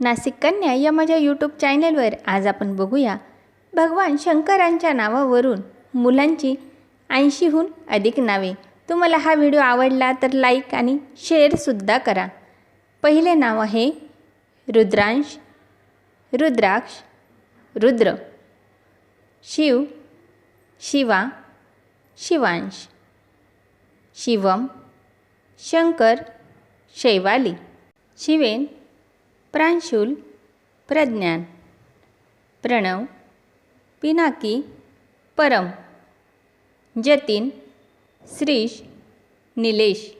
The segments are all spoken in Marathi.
नाशिक कन्या या माझ्या यूट्यूब चॅनलवर आज आपण बघूया. भगवान शंकरांच्या नावावरून मुलांची ऐंशीहून अधिक नावे. तुम्हाला हा व्हिडिओ आवडला तर लाईक आणि शेअरसुद्धा करा. पहिले नाव आहे रुद्रांश रुद्राक्ष रुद्र शिव शिवा शिवांश शिवम शंकर शैवाली शिवेन प्रांशुल प्रज्ञान प्रणव पिनाकी परम जतीन श्रीश निलेश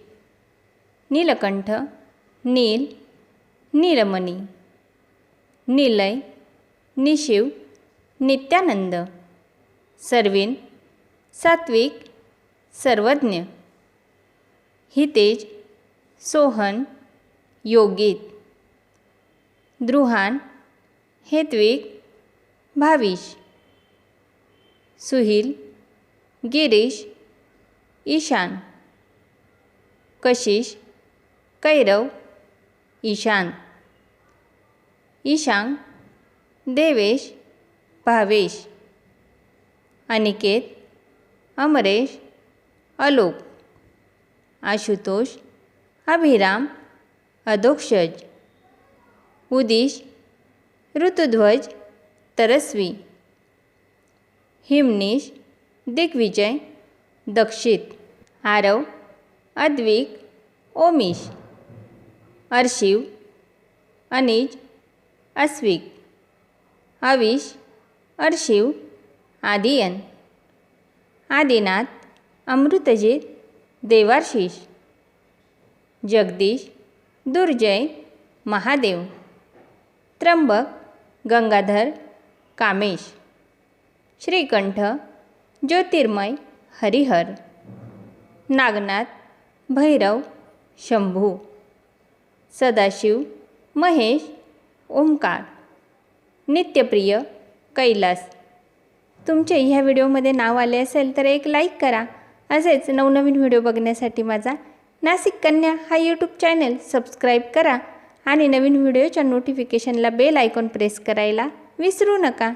नीलकंठ नील नीलमणी निलय निशिव नित्यानंद सर्विन सात्विक सर्वज्ञ हितेज सोहन योगित. द्रुहान हेत्विक भाविश. सुहील गिरीश ईशान. कशिश कैरव ईशान. ईशांग देवेश भावेश. अनिकेत अमरेश अलोक. आशुतोष अभिराम अधोक्षज. उदिश ऋतुध्वज तरस्वी हिमनीश दिग्विजय दक्षित आरव अद्विक ओमिश अर्शिव अनिज अस्विक अविश अर्शिव आदियन आदिनाथ अमृतजीत देवार्शिष जगदीश दुर्जय महादेव. त्र्यंबक गंगाधर कामेश श्रीकंठ ज्योतिर्मय हरिहर नागनाथ भैरव शंभू सदाशिव महेश ओंकार. नित्यप्रिय कैलास. तुमचे ह्या व्हिडिओमध्ये नाव आले असेल तर एक लाईक करा. असेच नवनवीन व्हिडिओ बघण्यासाठी माझा नाशिक कन्या हा यूट्यूब चॅनल सबस्क्राईब करा. आणि नवीन व्हिडिओच्या नोटिफिकेशनला बेल आयकॉन प्रेस करायला विसरू नका.